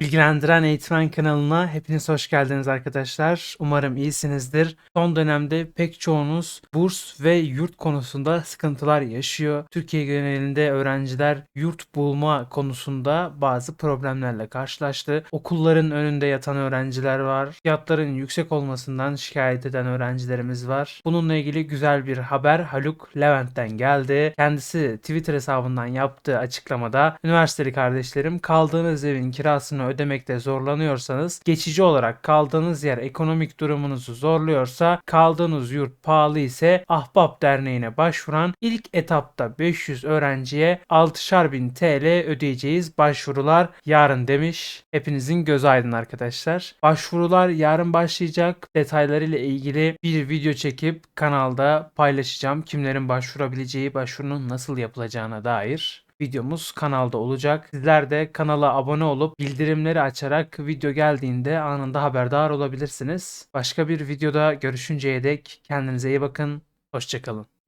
Bilgilendiren Eğitmen kanalına hepiniz hoş geldiniz arkadaşlar. Umarım iyisinizdir. Son dönemde pek çoğunuz burs ve yurt konusunda sıkıntılar yaşıyor. Türkiye genelinde öğrenciler yurt bulma konusunda bazı problemlerle karşılaştı. Okulların önünde yatan öğrenciler var. Fiyatların yüksek olmasından şikayet eden öğrencilerimiz var. Bununla ilgili güzel bir haber Haluk Levent'ten geldi. Kendisi Twitter hesabından yaptığı açıklamada üniversiteli kardeşlerim kaldığınız evin kirasını ödemekte zorlanıyorsanız geçici olarak kaldığınız yer ekonomik durumunuzu zorluyorsa kaldığınız yurt pahalı ise Ahbap Derneği'ne başvuran ilk etapta 500 öğrenciye 6'şar bin TL ödeyeceğiz başvurular yarın demiş. Hepinizin göz aydın arkadaşlar. Başvurular yarın başlayacak. Detaylarıyla ilgili bir video çekip kanalda paylaşacağım. Kimlerin başvurabileceği, başvurunun nasıl yapılacağına dair videomuz kanalda olacak. Sizler de kanala abone olup bildirimleri açarak video geldiğinde anında haberdar olabilirsiniz. Başka bir videoda görüşünceye dek kendinize iyi bakın. Hoşçakalın.